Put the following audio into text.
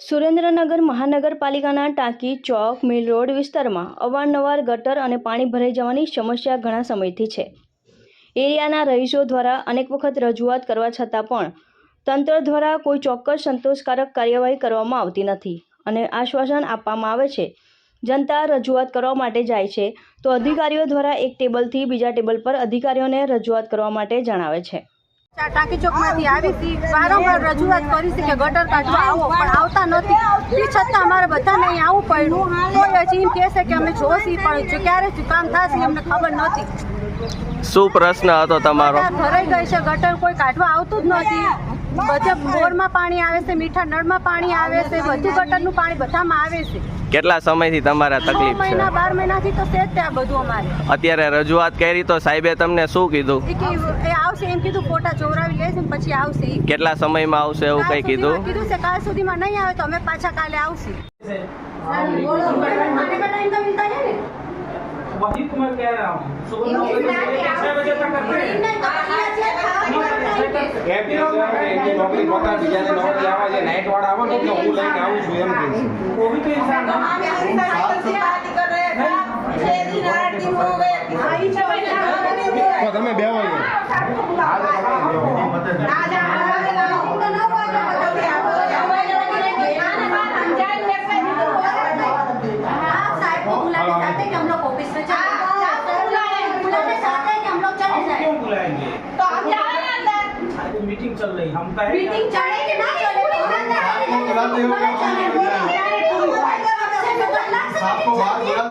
સુરેન્દ્રનગર મહાનગરપાલિકાના ટાંકી, ચોક mill road વિસ્તારમાં અવારનવાર ગટર અને પાણી ભરાઈ જવાની સમસ્યા ઘણા સમયથી છે. એરિયાના રહીશો દ્વારા અનેક વખત રજૂઆત કરવા છતાં પણ તંત્ર દ્વારા કોઈ ચોક્કસ સંતોષકારક કાર્યવાહી કરવામાં આવતી નથી અને આશ્વાસન આપવામાં આવે છે. જનતા રજૂઆત કરવા માટે જાય છે તો અધિકારીઓ દ્વારા એક ટેબલથી બીજા ટેબલ પર અધિકારીઓને રજૂઆત કરવા માટે જણાવે છે. ટાંકી ચોકમાંથી આવી હતી. વારંવાર રજૂઆત કરી છે કે ગટર કાઢવા આવો પણ આવતા નથી. તે છતાં અમારે બધાને અહીં આવવું પડ્યું. કોઈ હજી એમ કહેશે કે અમે જોશી પણ ક્યારે કામ થશે અમને ખબર નથી. શું પ્રશ્ન હતો તમારો? ભરાઈ ગઈ છે ગટર કોઈ કાઢવા આવતું જ નથી. બધે બોરમાં પાણી આવે છે મીઠા નળમાં પાણી આવે છે બધું ગટરનું પાણી બધામાં આવે છે કેટલા સમયથી તમારે છ તકલીફ મહિના છે બાર મહિનાથી તો છે જ ત્યાં બધું અમારે અત્યારે રજૂઆત કરી તો સાહેબે તમને શું કીધું એ કે એ આવશે એમ કીધું ફોટા ચોરાવી લે છે ને પછી આવશે ઈ. કેટલા સમયમાં આવશે એવું કાલ કઈ સુધીમાં કીધું કીધું છે કાલ સુધીમાં નહીં આવે તો અમે પાછા કાલે આવશું वही तो मैं कह रहा हूँ એમ કે છે નોકરી પોતા બીજાને નોકરી આવે છે નાઈટ આવે ને એટલે આવું છું એમ કે તો ઇન્સાન તમે બે હોય. मीटिंग चल रही हम कहें मीटिंग चले कि ना चले आपको बुलाते हो क्या? चले